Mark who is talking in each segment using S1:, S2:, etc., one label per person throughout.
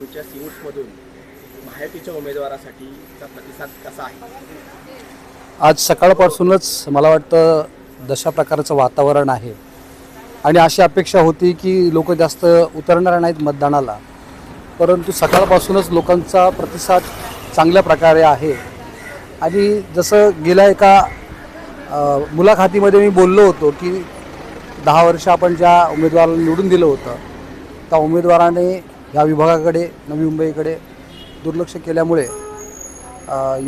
S1: तुमच्या सिवूट्समधून महायुतीच्या उमेदवारासाठीचा प्रतिसाद कसा आहे?
S2: आज सकाळपासूनच मला वाटतं दशा प्रकारचं वातावरण आहे. आणि अशी अपेक्षा होती की लोक जास्त उतरणार नाहीत मतदानाला. परंतु सकाळपासूनच लोकांचा प्रतिसाद चांगल्या प्रकारे आहे. आणि जसं गेल्या एका मुलाखतीमध्ये मी बोललो होतो की दहा वर्ष आपण ज्या उमेदवाराला निवडून दिलं होतं त्या उमेदवाराने या विभागाकडे नवी मुंबईकडे दुर्लक्ष केल्यामुळे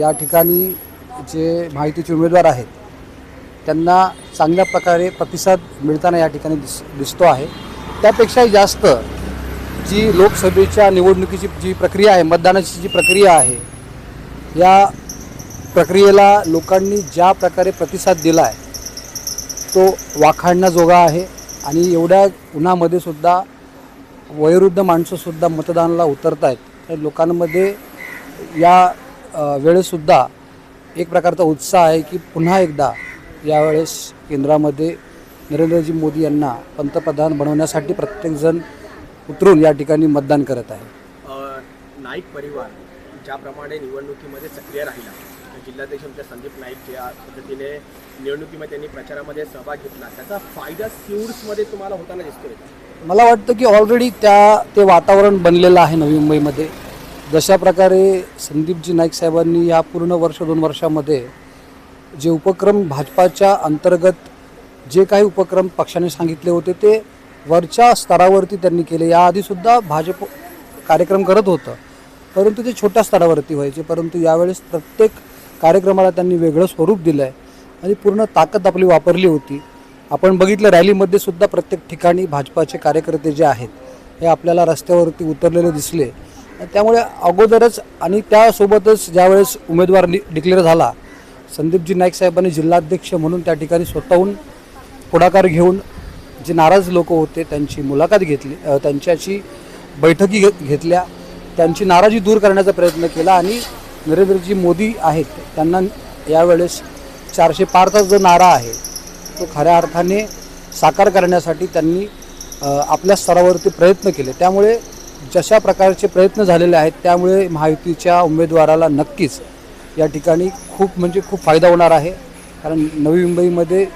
S2: या ठिकाणी जे माहितीचे उमेदवार आहेत त्यांना चांगल्या प्रकारे प्रतिसाद मिळताना या ठिकाणी दिस दिसतो आहे. त्यापेक्षाही जास्त जी लोकसभेच्या निवडणुकीची जी प्रक्रिया आहे मतदानाची जी प्रक्रिया आहे या प्रक्रियेला लोकांनी ज्या प्रकारे प्रतिसाद दिला आहे तो वाखाणण्याजोगा आहे. आणि एवढ्या उन्हामध्ये सुद्धा वयोवृद्ध माणसंसुद्धा मतदानाला उतरत आहेत तर लोकांमध्ये या वेळेसुद्धा एक प्रकारचा उत्साह आहे की पुन्हा एकदा यावेळेस केंद्रामध्ये नरेंद्रजी मोदी यांना पंतप्रधान बनवण्यासाठी प्रत्येकजण उतरून या ठिकाणी मतदान करत आहे.
S1: नाईक परिवार ज्याप्रमाणे निवडणुकीमध्ये सक्रिय राहिला जिल्हाध्यक्ष आमचे संदीप नाईक ज्या पद्धतीने निवडणुकीमध्ये त्यांनी प्रचारामध्ये सहभाग घेतला. त्याचा फायदा सिवूड्समध्ये तुम्हाला होताना दिसतोय
S2: मला वाटतं की ऑलरेडी त्या ते वातावरण बनलेलं आहे नवी मुंबईमध्ये. जशा प्रकारे संदीपजी नाईक साहेबांनी या पूर्ण वर्ष दोन वर्षामध्ये जे उपक्रम भाजपाच्या अंतर्गत जे काही उपक्रम पक्षाने सांगितले होते ते वरच्या स्तरावरती त्यांनी केले. याआधीसुद्धा भाजप कार्यक्रम करत होतं. परंतु ते छोट्या स्तरावरती व्हायचे. परंतु यावेळेस प्रत्येक कार्यक्रमाला त्यांनी वेगळं स्वरूप दिलं आहे आणि पूर्ण ताकद आपली वापरली होती. आपण बघितलं रॅलीमध्ये सुद्धा प्रत्येक ठिकाणी भाजपाचे कार्यकर्ते जे आहेत हे आपल्याला रस्त्यावरती उतरलेले दिसले. त्यामुळे अगोदरच आणि त्यासोबतच ज्यावेळेस उमेदवार डिक्लेअर झाला संदीपजी नाईक साहेबांनी जिल्हाध्यक्ष म्हणून त्या ठिकाणी स्वतःहून पुढाकार घेऊन जे नाराज लोक होते त्यांची मुलाखत घेतली त्यांच्याशी बैठकी घेतल्या. त्यांची नाराजी दूर करण्याचा प्रयत्न केला आणि नरेंद्रजी मोदी आहेत त्यांना यावेळेस चारशे पारचा जो नारा आहे तो खऱ्या अर्थाने साकार करण्यासाठी त्यांनी आपल्या स्तरावरती प्रयत्न केले. त्यामुळे जशा प्रकारचे प्रयत्न झालेले आहेत त्यामुळे महायुतीच्या उमेदवाराला नक्कीच या ठिकाणी खूप म्हणजे खूप फायदा होणार आहे. कारण नवी मुंबईमध्ये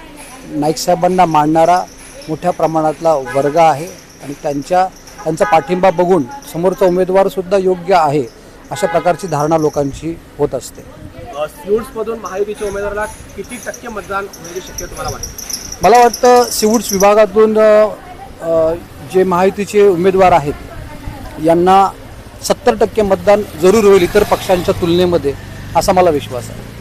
S2: नाईकसाहेबांना मांडणारा मोठ्या प्रमाणातला वर्ग आहे आणि त्यांच्या त्यांचा पाठिंबा बघून समोरचा उमेदवारसुद्धा योग्य आहे. अशा प्रकारची धारणा लोकांची होत असते.
S1: सिवूड्समधून महायुतीच्या उमेदवाराला किती टक्के मतदान होण्याची शक्यता तुम्हाला वाटते?
S2: मला वाटतं सिवूड्स विभागातून जे महायुतीचे उमेदवार आहेत यांना सत्तर टक्के मतदान जरूर होईल इतर पक्षांच्या तुलनेमध्ये असा मला विश्वास आहे.